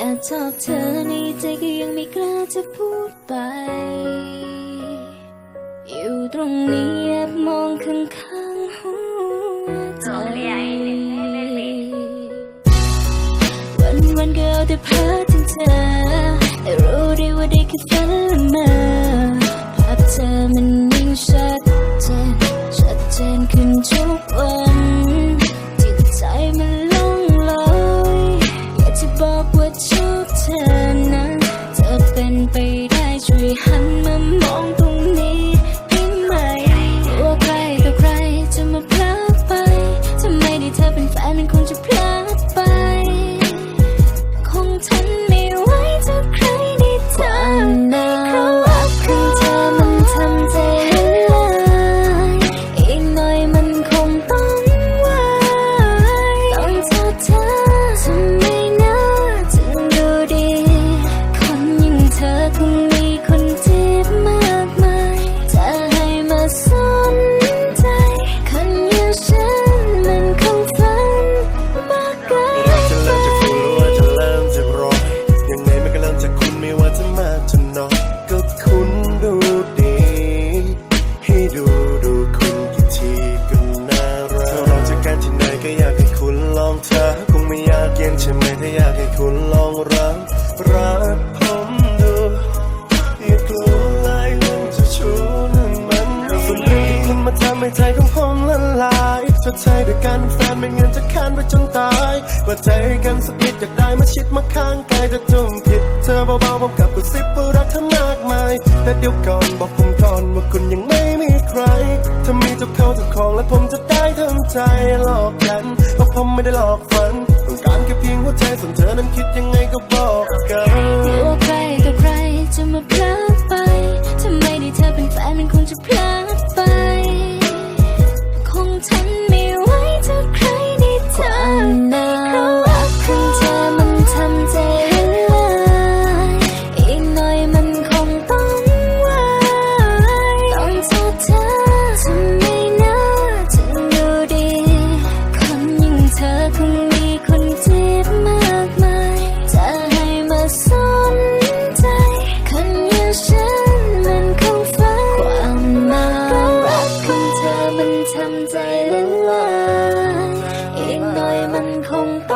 ชอบเธอในใจก็ยังไม่กล้าจะพูดไป อยู่ตรงนี้แอบมองข้างๆหัวใจวันวันๆก็เอาแต่เพ้อถึงเธอแต่รู้ดีว่าได้แค่ฝัน แฟ คุณลองรักรักผมดูอย่ากลัวลายเรื่องจะชูนั่นมันส่วนเรื่องที่คุณมาทำให้ใจของผมละลายชดใช้ด้วยกันแฟนไม่เงินจะค้านไปจนตายเปิดใจกันสักนิดอยากได้มาชิดมาข้างกายแต่จุ่มผิดเธอเบาๆผมกับกุศิบว่ารักเธอมากมายแต่เดี๋ยวก่อนบอกผมก่อนว่าคุณยังไม่มีใครถ้ามีเจ้าเขาเจ้าของและผมจะได้ทำใจหลอกกันเพราะผมไม่ได้หลอกฝัน หัวใจส่วนเธอนั้นคิดยังไงก็บอกกันอยู่ใครตับใครจะมาพลาดไปทำไมได้เธอเป็นแฟนมันคงจะพลาดไป คงทั้ง Oh.